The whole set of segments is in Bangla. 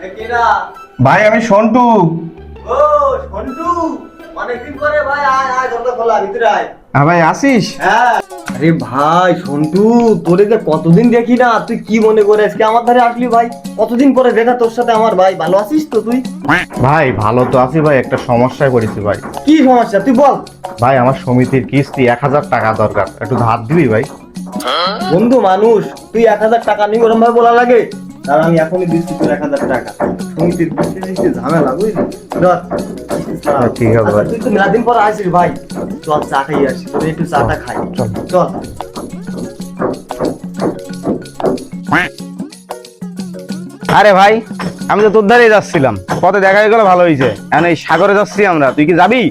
ভাই আমি সন্টু। ও সন্টু? অনেকদিন পরে ভাই আয় আয় দরজা খোলা ভিতরে আয়। হ্যাঁ ভাই আসিস? হ্যাঁ। আরে ভাই সন্টু তোরে যে কতদিন দেখি না তুই কি মনে করে আজকে আমার ধারে আসলি ভাই? কতদিন পরে দেখা তোর সাথে আমার ভাই? ভালো আছিস তো তুই? ভাই ভালো তো আছি ভাই একটা সমস্যায় পড়েছি ভাই। কি সমস্যা? তুই বল। ভাই আমার সমিতির কিস্তি এক হাজার টাকা দরকার। একটু ধার দিবি ভাই? বন্ধু মানুষ তুই এক হাজার টাকা নিয়ে ওরম ভাবে বলা লাগে? আর আমি এখনই দিচ্ছি তোর এক হাজার টাকা। সমিতির ঝামেলা বুঝলি? ধর। হ্যাঁ, ঠিক আছে ভাই। আচ্ছা, তুই তো মেলাদিন পর আসিস ভাই। চল চা খাই আসি একটু চাটা খাই। চল। আরে ভাই আমি তো তোর ধারেই যাচ্ছিলাম। পথে দেখা হয়ে গেল ভালো হয়েছে এখন এই সাগরে যাচ্ছি আমরা। তুই কি যাবি?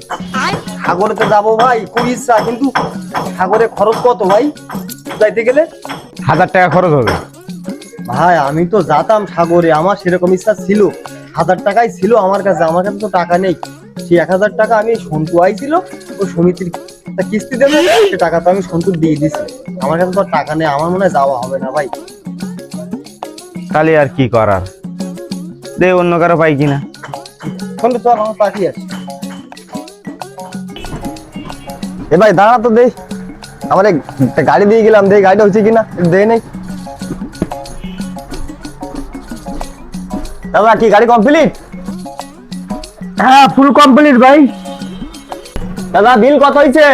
সাগরে তো যাব ভাই খুব ইচ্ছা কিন্তু সাগরে খরচ কত ভাই? যাইতে গেলে? হাজার টাকা খরচ হবে। ভাই আমি তো যাতাম সাগরে আমার সেরকম ইচ্ছা ছিল। হাজার টাকাই ছিল আমার কাছে আমার কাছে তো টাকা নেই। সেই এক হাজার টাকা আমি সন্তু আইছিল ও সমিতির কিস্তি দেবে সে টাকা তো আমি সন্তুর দিয়ে দিছি। আমার কাছে তো টাকা নেই আমার মনে হয় যাওয়া হবে না ভাই। তাহলে আর কি করার? দে অন্য কারও পাই কিনা। সন্তু চল আমার পাঠিয়ে আছে। এ ভাই দাঁড়া তো দে। আমার গাড়ি দিয়ে গেলাম দে গাড়িটা হচ্ছে কিনা? দে নেই। দাদা কি গাড়ি কমপ্লিট হ্যাঁ ফুল কমপ্লিট ভাই। দাদা বিল কত হয়েছে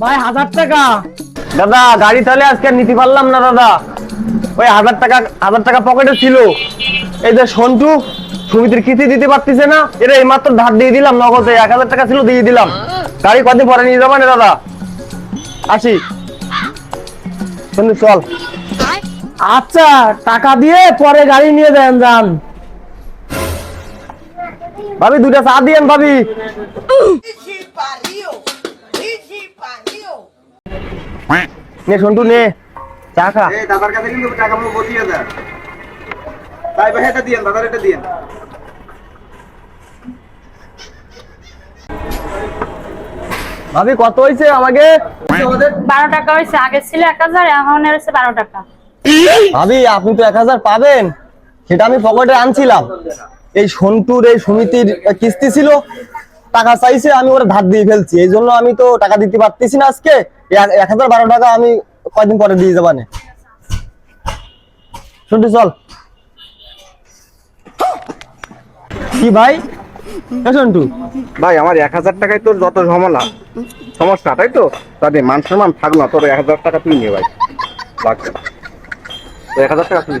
ভাই হাজার টাকা। দাদা গাড়ি তাহলে আজকে আর নিতে পারলাম না দাদা। ওই হাজার টাকা হাজার টাকা পকেটে ছিল। এই যে সন্টু সমিতির কিস্তি দিতে পারতেছে না। এটা এইমাত্র ধার দিয়ে দিলাম নগদে এক হাজার টাকা ছিল দিয়ে দিলাম। গাড়ি কদিন পরে নিয়ে যাবেন দাদা? আসি। চল। আচ্ছা টাকা দিয়ে পরে গাড়ি নিয়ে দেন যান। ভাবি দুটা চা দিয়েন ভাবি! নে সন্টু নে। চা খা। দাদার কাছে কিন্তু টাকা মতো বসিয়ে দেয় তাই ভাই এটা দিয়েন দাদার এটা দিয়েন। ভাবি কত হয়েছে আমাকে? বারো টাকা হয়েছে আগে ছিল এক হাজার এখন হচ্ছে বারো টাকা। ভাবি আপনি তো এক হাজার পাবেন। সেটা আমি পকেটে আনছিলাম। এই সন্টুর এই সমিতির কিস্তি ছিল, টাকা চাইছে, আমি ওরা ধার দিয়ে ফেলছি। এই জন্য আমি তো টাকা দিতে পারতেছি না আজকে। এক- হাজার বারো টাকা আমি কয়দিন পরে দিয়ে যাবানে? সন্টু, চল। কি ভাই? সন্টু। ভাই, আমার এক হাজার টাকায় তোর যত ঝামেলা, সমস্যা, তাই তো? তাদের মান সম্মান থাকল তোর এক হাজার টাকা তুই নে ভাই। এক হাজার টাকা তুই